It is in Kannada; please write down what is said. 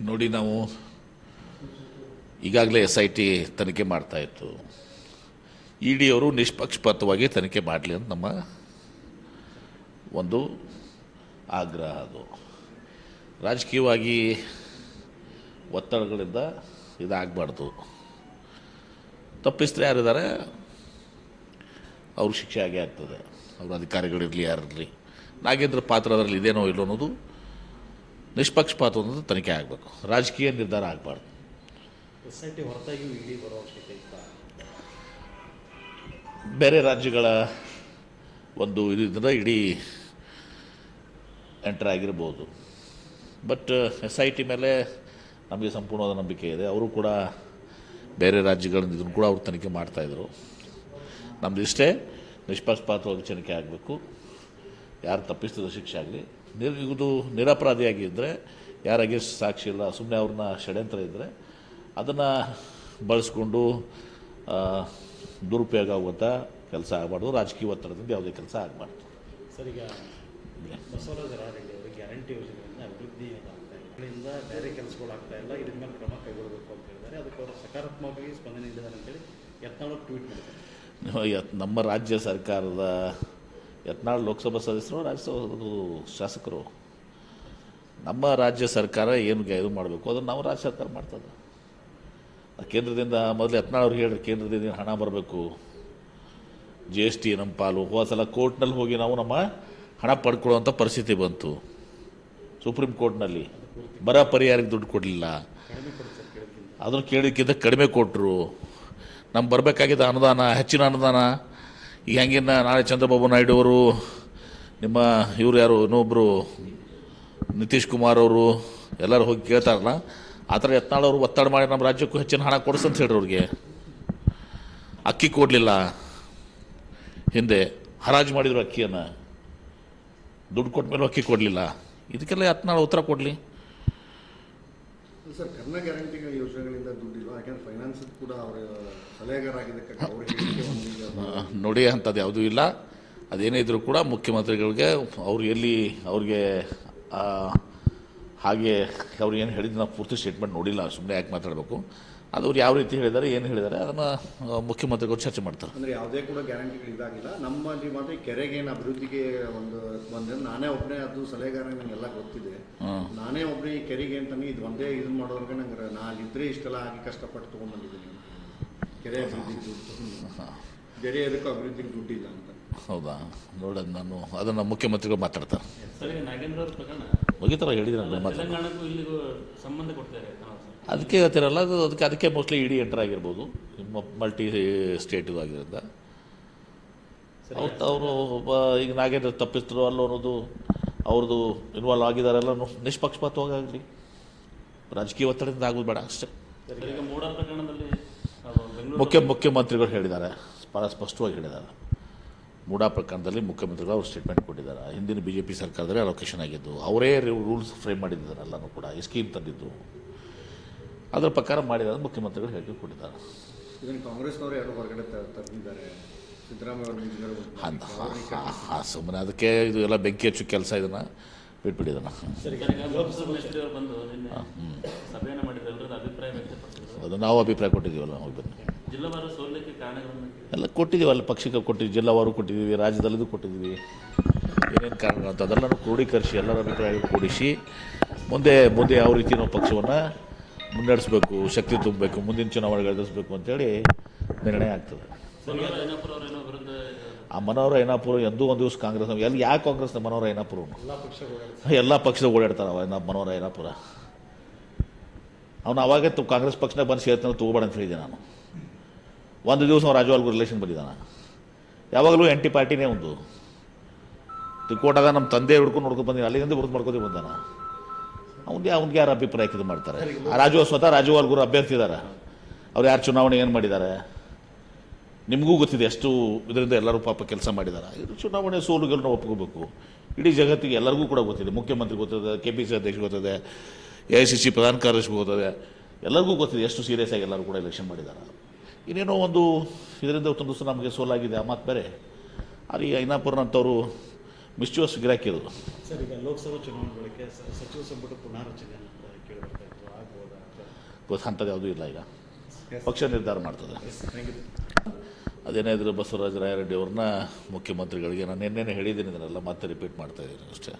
ನೋಡಿ ನಾವು ಈಗಾಗಲೇ ಎಸ್ ಐ ಟಿ ತನಿಖೆ ಮಾಡ್ತಾ ಇತ್ತು. ಇ ಡಿ ಅವರು ನಿಷ್ಪಕ್ಷಪಾತವಾಗಿ ತನಿಖೆ ಮಾಡಲಿ ಅಂತ ನಮ್ಮ ಒಂದು ಆಗ್ರಹ ಅದು. ರಾಜಕೀಯವಾಗಿ ಒತ್ತಡಗಳಿಂದ ಇದಾಗಬಾರ್ದು. ತಪ್ಪಿಸಿದ್ರೆ ಯಾರಿದ್ದಾರೆ? ಅವ್ರ ಶಿಕ್ಷೆ ಆಗೇ ಆಗ್ತದೆ. ಅವ್ರ ಅಧಿಕಾರಿಗಳಿರಲಿ, ಯಾರಿರಲಿ. ನಾಗೇಂದ್ರ ಪಾತ್ರ ಅದರಲ್ಲಿ ಇದೇನೋ ಇಲ್ಲೋ ಅನ್ನೋದು ನಿಷ್ಪಕ್ಷಪಾತ ಅನ್ನೋದು ತನಿಖೆ ಆಗಬೇಕು. ರಾಜಕೀಯ ನಿರ್ಧಾರ ಆಗಬಾರ್ದು. ಎಸ್ ಐ ಟಿ ಹೊರತಾಗಿಯೂ ಇಡೀ ಬರೋ ಬೇರೆ ರಾಜ್ಯಗಳ ಒಂದು ಇದರಿಂದ ಇಡೀ ಎಂಟರ್ ಆಗಿರ್ಬೋದು. ಬಟ್ ಎಸ್ ಐ ಟಿ ಮೇಲೆ ನಮಗೆ ಸಂಪೂರ್ಣವಾದ ನಂಬಿಕೆ ಇದೆ. ಅವರು ಕೂಡ ಬೇರೆ ರಾಜ್ಯಗಳಿಂದ ಇದನ್ನು ಕೂಡ ಅವರು ತನಿಖೆ ಮಾಡ್ತಾಯಿದ್ರು ನಮ್ಮದು ಇಷ್ಟೇ ನಿಷ್ಪಕ್ಷಪಾತವಾಗಿ ತನಿಖೆ ಆಗಬೇಕು. ಯಾರು ತಪ್ಪಿಸ್ತದ ಶಿಕ್ಷೆ ಆಗಲಿ ನಿರ್ ಇದು ನಿರಪರಾಧಿಯಾಗಿದ್ದರೆ ಯಾರಾಗಿ ಸಾಕ್ಷಿ ಇಲ್ಲ ಸುಮ್ಮನೆ ಅವ್ರನ್ನ ಷಡ್ಯಂತ್ರ ಇದ್ದರೆ ಅದನ್ನು ಬಳಸ್ಕೊಂಡು ದುರುಪಯೋಗ ಆಗುವಂಥ ಕೆಲಸ ಆಗಬಾರ್ದು. ರಾಜಕೀಯ ಒತ್ತಡದಿಂದ ಯಾವುದೇ ಕೆಲಸ ಆಗಬಾರ್ದು. ಸರ್ ಈಗ ಬಸವರಾಜ ರಾರೆಡ್ಡಿ ಅವರು ಗ್ಯಾರಂಟಿ ಯೋಜನೆಯಿಂದ ಅಭಿವೃದ್ಧಿ ಆಗ್ತಾ ಇಲ್ಲ ಇದರಿಂದ ಬೇರೆ ಕೆಲಸಗಳು ಆಗ್ತಾ ಇಲ್ಲ. ಇದ್ರ ಮೇಲೆ ಕ್ರಮ ಕೈಗೊಳ್ಳಬೇಕು ಅಂತ ಹೇಳಿದ್ದಾರೆ. ಅದಕ್ಕೆ ಅವರು ಸಕಾರಾತ್ಮಕವಾಗಿ ಸ್ಪಂದನೆ ನೀಡಿದ್ದಾರೆ ಅಂತೇಳಿ ಯತ್ನಾಳ್ ಟ್ವೀಟ್ ಮಾಡಿದ್ದಾರೆ. ನಮ್ಮ ರಾಜ್ಯ ಸರ್ಕಾರದ ಯತ್ನಾಳ್ ಲೋಕಸಭಾ ಸದಸ್ಯರು, ರಾಜ್ಯಸಭಾ ಶಾಸಕರು. ನಮ್ಮ ರಾಜ್ಯ ಸರ್ಕಾರ ಏನು ಇದು ಮಾಡಬೇಕು? ಅದನ್ನು ನಾವು ರಾಜ್ಯ ಸರ್ಕಾರ ಮಾಡ್ತದೆ ಕೇಂದ್ರದಿಂದ ಮೊದಲು ಯತ್ನಾಳ್ ಅವ್ರಿಗೆ ಹೇಳ್ರಿ ಕೇಂದ್ರದಿಂದ ಹಣ ಬರಬೇಕು? ಜಿ ಎಸ್ ಟಿ ನಮ್ಮ ಪಾಲು. ಹೋದ ಸಲ ಕೋರ್ಟ್ನಲ್ಲಿ ಹೋಗಿ ನಾವು ನಮ್ಮ ಹಣ ಪಡ್ಕೊಳ್ಳುವಂಥ ಪರಿಸ್ಥಿತಿ ಬಂತು. ಸುಪ್ರೀಂ ಕೋರ್ಟ್ನಲ್ಲಿ. ಬರ ಪರಿಹಾರಕ್ಕೆ ದುಡ್ಡು ಕೊಡಲಿಲ್ಲ. ಅದನ್ನು ಕೇಳಿದ್ದಕ್ಕಿಂತ ಕಡಿಮೆ ಕೊಟ್ಟರು ನಮ್ಗೆ ಬರಬೇಕಾಗಿದ್ದ ಅನುದಾನ, ಹೆಚ್ಚಿನ ಅನುದಾನ ಈಗ ಹೆಂಗಿನ್ನ ನಾಳೆ ಚಂದ್ರಬಾಬು ನಾಯ್ಡು ಅವರು, ನಿಮ್ಮ ಇವ್ರು ಯಾರು? ಇನ್ನೊಬ್ಬರು ನಿತೀಶ್ ಕುಮಾರ್ ಅವರು, ಎಲ್ಲರೂ ಹೋಗಿ ಕೇಳ್ತಾರಲ್ಲ? ಆ ಥರ ಯತ್ನಾಳ್ ಅವರು ಒತ್ತಡ ಮಾಡಿ ನಮ್ಮ ರಾಜ್ಯಕ್ಕೂ ಹೆಚ್ಚಿನ ಹಣ ಕೊಡಿಸಂತ ಹೇಳ್ರಿ ಅವ್ರಿಗೆ. ಅಕ್ಕಿ ಕೊಡಲಿಲ್ಲ. ಹಿಂದೆ ಹರಾಜು ಮಾಡಿದ್ರು ಅಕ್ಕಿಯನ್ನು. ದುಡ್ಡು ಕೊಟ್ಟ ಮೇಲೆ ಅಕ್ಕಿ ಕೊಡಲಿಲ್ಲ. ಇದಕ್ಕೆಲ್ಲ ಯತ್ನಾಳ್ ಉತ್ತರ ಕೊಡಲಿ. ಯಾಕಂದ್ರೆ ಫೈನಾನ್ಸ್ ಕೂಡ ಅವರ ಸಲಹೆಗಾರಾಗಿದ್ದಕ್ಕೆ ಅವ್ರ ಹೇಳಿಕೆ ನೋಡಿ ಅಂಥದ್ದು ಯಾವುದೂ ಇಲ್ಲ. ಅದೇನೇ ಇದ್ರೂ ಕೂಡ ಮುಖ್ಯಮಂತ್ರಿಗಳಿಗೆ ಅವ್ರು ಎಲ್ಲಿ ಅವ್ರಿಗೆ ಹಾಗೆ ಅವ್ರು ಏನು ಹೇಳಿದ್ದು ನಾವು ಪೂರ್ತಿ ಸ್ಟೇಟ್ಮೆಂಟ್ ನೋಡಿಲ್ಲ ಸುಮ್ಮನೆ ಯಾಕೆ ಮಾತಾಡಬೇಕು. ಅದು ಅವ್ರು ಯಾವ ರೀತಿ ಹೇಳಿದ್ದಾರೆ ಏನು ಹೇಳಿದ್ದಾರೆ ಅದನ್ನು ಮುಖ್ಯಮಂತ್ರಿಗಳು ಚರ್ಚೆ ಮಾಡ್ತಾರೆ. ಅಂದರೆ ಯಾವುದೇ ಕೂಡ ಗ್ಯಾರಂಟಿಗಳು ಇದಾಗಿಲ್ಲ. ನಮ್ಮಲ್ಲಿ ಮಾತ್ರ ಕೆರೆಗೇನು ಕೆರೆಗೆ ಏನು ಅಭಿವೃದ್ಧಿಗೆ ಒಂದು ಬಂದ್ರೆ ನಾನೇ ಒಬ್ಬನೇ ಅದು ಸಲಹೆಗಾರ ನನಗೆಲ್ಲ ಗೊತ್ತಿದೆ. ನಾನೇ ಒಬ್ಬನೇ ಈ ಕೆರೆಗೆ ಅಂತಾನೆ ಇದು ಒಂದೇ ಇದನ್ನು ಮಾಡೋರ್ಗೆ ನಂಗೆ ನಾನಿದ್ರೆ ಇಷ್ಟೆಲ್ಲ ಆಗಿ ಕಷ್ಟಪಟ್ಟು ತೊಗೊಂಡ್ಬಂದಿದ್ದೀನಿ ಕೆರೆ ಅಭಿವೃದ್ಧಿ ದುಡ್ಡು ಬೇರೆ ಅದಕ್ಕೂ ಅಭಿವೃದ್ಧಿಗೆ ದುಡ್ಡಿಲ್ಲ ಅಂತ. ಹೌದಾ? ನೋಡೋದು ನಾನು ಅದನ್ನು ಮುಖ್ಯಮಂತ್ರಿಗಳು ಮಾತಾಡ್ತಾರೆ. ಸರಿ ನಾಗೇಂದ್ರ ಅವ್ರ ಪ್ರಕರಣ. ಮುಗಿತಾರ ಹೇಳಿದ್ರೆ ಮಾತಾಡ್ತಾರೆ ಇಲ್ಲಿಗೂ ಸಂಬಂಧ ಕೊಡ್ತಾರೆ ಅದಕ್ಕೆ ಹೇಳ್ತಿರಲ್ಲ ಅದು ಅದಕ್ಕೆ ಅದಕ್ಕೆ ಮೋಸ್ಟ್ಲಿ ಇಡಿ ಎಂಟರ್ ಆಗಿರ್ಬೋದು. ಮಲ್ಟಿ ಸ್ಟೇಟ್ ಆಗಿರೋದ್ರಿಂದ. ಅವ್ರು ಅವರು ಒಬ್ಬ ಈಗ ನಾಗೇಂದ್ರ ತಪ್ಪಿಸ್ತರು ಅಲ್ಲೋ ಅನ್ನೋದು ಅವ್ರದ್ದು ಇನ್ವಾಲ್ವ್ ಆಗಿದಾರೆಲ್ಲ ನಿಷ್ಪಕ್ಷಪಾತವಾಗಿ ಆಗಲಿ ರಾಜಕೀಯ ಒತ್ತಡದಿಂದ ಆಗೋದು ಬೇಡ ಅಷ್ಟೇ. ಮುಖ್ಯ ಮುಖ್ಯಮಂತ್ರಿಗಳು ಹೇಳಿದ್ದಾರೆ. ಭಾಳ ಸ್ಪಷ್ಟವಾಗಿ ಹೇಳಿದ್ದಾರೆ. ಮೂಡಾ ಪ್ರಕರಣದಲ್ಲಿ ಮುಖ್ಯಮಂತ್ರಿಗಳು ಅವರು ಸ್ಟೇಟ್ಮೆಂಟ್ ಕೊಟ್ಟಿದ್ದಾರೆ. ಹಿಂದಿನ ಬಿ ಜೆ ಪಿ ಸರ್ಕಾರದಲ್ಲಿ ಅಲೋಕೇಶನ್ ಆಗಿದ್ದು ಅವರೇ ರೂಲ್ಸ್ ಫ್ರೇಮ್ ಮಾಡಿದ್ದಾರೆ ಎಲ್ಲನೂ ಕೂಡ ಈ ಸ್ಕೀಮ್ ತಂದಿದ್ದು. ಅದರ ಪ್ರಕಾರ ಮಾಡಿದ ಮುಖ್ಯಮಂತ್ರಿಗಳು ಹೇಳಿ ಕೊಟ್ಟಿದ್ದಾರೆ. ಸುಮ್ಮನೆ ಅದಕ್ಕೆ ಇದು ಎಲ್ಲ ಬೆಂಕಿ ಹಚ್ಚು ಕೆಲಸ ಇದನ್ನು ಬಿಟ್ಬಿಟ್ಟಿದ್ದಾನೆ. ಅದು ನಾವು ಅಭಿಪ್ರಾಯ ಕೊಟ್ಟಿದ್ದೀವಲ್ಲ ಹೋಗಿ ಬನ್ನಿ. ಜಿಲ್ಲಾವಾರು ಕೊಟ್ಟಿದ್ದೀವಿ ಅಲ್ಲಿ. ಎಲ್ಲ ಕೊಟ್ಟಿದ್ದೀವಲ್ಲ ಪಕ್ಷಕ್ಕೆ ಕೊಟ್ಟಿದ್ದೀವಿ ಜಿಲ್ಲಾವಾರು ಕೊಟ್ಟಿದ್ದೀವಿ ರಾಜ್ಯದಲ್ಲಿದ್ದು ಕೊಟ್ಟಿದ್ದೀವಿ. ಏನೇನು ಕಾರಣ ಅಂತ ಅದೆಲ್ಲನೂ ಕ್ರೋಢೀಕರಿಸಿ ಎಲ್ಲರ ಅಭಿಪ್ರಾಯ ಕೂಡಿಸಿ ಮುಂದೆ ಮುಂದೆ ಯಾವ ರೀತಿ ನಾವು ಪಕ್ಷವನ್ನು ಮುನ್ನಡೆಸಬೇಕು ಶಕ್ತಿ ತುಂಬಬೇಕು ಮುಂದಿನ ಚುನಾವಣೆಗೆ ಎದುರಿಸಬೇಕು ಅಂತೇಳಿ ನಿರ್ಣಯ ಆಗ್ತದೆ. ಆ ಮನೋಹರ ಐನಾಪುರ ಎಂದೂ ಒಂದು ದಿವಸ ಕಾಂಗ್ರೆಸ್ ಎಲ್ಲಿ ಯಾವ ಕಾಂಗ್ರೆಸ್ನ ಮನೋಹರ ಐನಾಪುರ? ಎಲ್ಲ ಎಲ್ಲ ಪಕ್ಷದ ಓಡಾಡ್ತಾರೆ ಅವ ಮನೋಹರ ಐನಾಪುರ. ಅವನು ಅವಾಗೇ ತು ಕಾಂಗ್ರೆಸ್ ಪಕ್ಷನ ಬಂದು ಸೇರ್ತಾನೆ ತಗೋಬೇಡ ಅಂತ ಹೇಳಿದೆ ನಾನು. ಒಂದು ದಿವಸ ಅವ್ನು ರಾಜವಾಲ್ಗೂ ರಿಲೇಷನ್ ಬಂದಿದ್ದಾನೆ. ಯಾವಾಗಲೂ ಎಂಟಿ ಪಾರ್ಟಿನೇ ಒಂದು. ತಿಕ್ಕೋಟಾಗ ನಮ್ಮ ತಂದೆ ಹುಡ್ಕೊಂಡು ನೋಡ್ಕೊಂಡು ಬಂದಿನಿ ಅಲ್ಲಿಂದ ಗುರುತು ಮಾಡ್ಕೋತೀವಿ ಬಂದಾನ. ಅವ್ನಿಗೆ ಅವ್ನಿಗೆ ಯಾರು ಅಭಿಪ್ರಾಯಕ್ಕೆ ಇದು ಮಾಡ್ತಾರೆ? ಆ ರಾಜು ಸ್ವತಃ ರಾಜವಾಲ್ ಗುರು ಅಭ್ಯರ್ಥಿ ಇದ್ದಾರೆ ಅವ್ರು ಯಾರು ಚುನಾವಣೆ ಏನು ಮಾಡಿದ್ದಾರೆ? ನಿಮಗೂ ಗೊತ್ತಿದೆ ಎಷ್ಟು ಇದರಿಂದ ಎಲ್ಲರೂ ಪಾಪ ಕೆಲಸ ಮಾಡಿದ್ದಾರೆ ಇದು ಚುನಾವಣೆ ಸೋಲು ಗೆಲುವು ಒಪ್ಕೋಬೇಕು. ಇಡೀ ಜಗತ್ತಿಗೆ ಎಲ್ಲರಿಗೂ ಕೂಡ ಗೊತ್ತಿದೆ. ಮುಖ್ಯಮಂತ್ರಿ ಗೊತ್ತಿದೆ ಕೆ ಪಿ ಸಿ ಅಧ್ಯಕ್ಷ ಗೊತ್ತಿದೆ ಎ ಐ ಸಿ ಸಿ ಪ್ರಧಾನ ಕಾರ್ಯದರ್ಶಿ ಗೊತ್ತಿದೆ. ಎಲ್ಲರಿಗೂ ಗೊತ್ತಿದೆ ಎಷ್ಟು ಸೀರಿಯಸ್ ಆಗಿ ಎಲ್ಲರೂ ಕೂಡ ಎಲೆಕ್ಷನ್ ಮಾಡಿದ್ದಾರೆ ಇನ್ನೇನೋ ಒಂದು ಇದರಿಂದ ಒಂದು ದಿವಸ ನಮಗೆ ಸೋಲಾಗಿದೆ ಆ ಮಾತು ಬೇರೆ. ಅಲ್ಲಿ ಐನಾಪುರನಂಥವ್ರು ಗಿರಾಕಿ ಗಿರಾಕಿದು ಸರ್ ಈಗ ಲೋಕಸಭಾ ಚುನಾವಣೆ ಬಳಿಕ ಸಚಿವ ಸಂಪುಟ ಪುನಾರಚನೆ ಅಂತ ಕೇಳಿ ಬರ್ತಾ ಇತ್ತು. ಆ ಗೊತ್ತು ಅಂಥದ್ದು ಯಾವುದೂ ಇಲ್ಲ ಈಗ. ಪಕ್ಷ ನಿರ್ಧಾರ ಮಾಡ್ತದೆ. ಅದೇನೇ ಇದ್ರು ಬಸವರಾಜ ರಾಯರೆಡ್ಡಿ ಅವ್ರನ್ನ ಮುಖ್ಯಮಂತ್ರಿಗಳಿಗೆ ನಾನು ನಿನ್ನೆನೇ ಹೇಳಿದ್ದೀನಿ ಇದನ್ನೆಲ್ಲ ಮತ್ತೆ ರಿಪೀಟ್ ಮಾಡ್ತಾ ಇದ್ದೀನಿ ಅಷ್ಟೇ.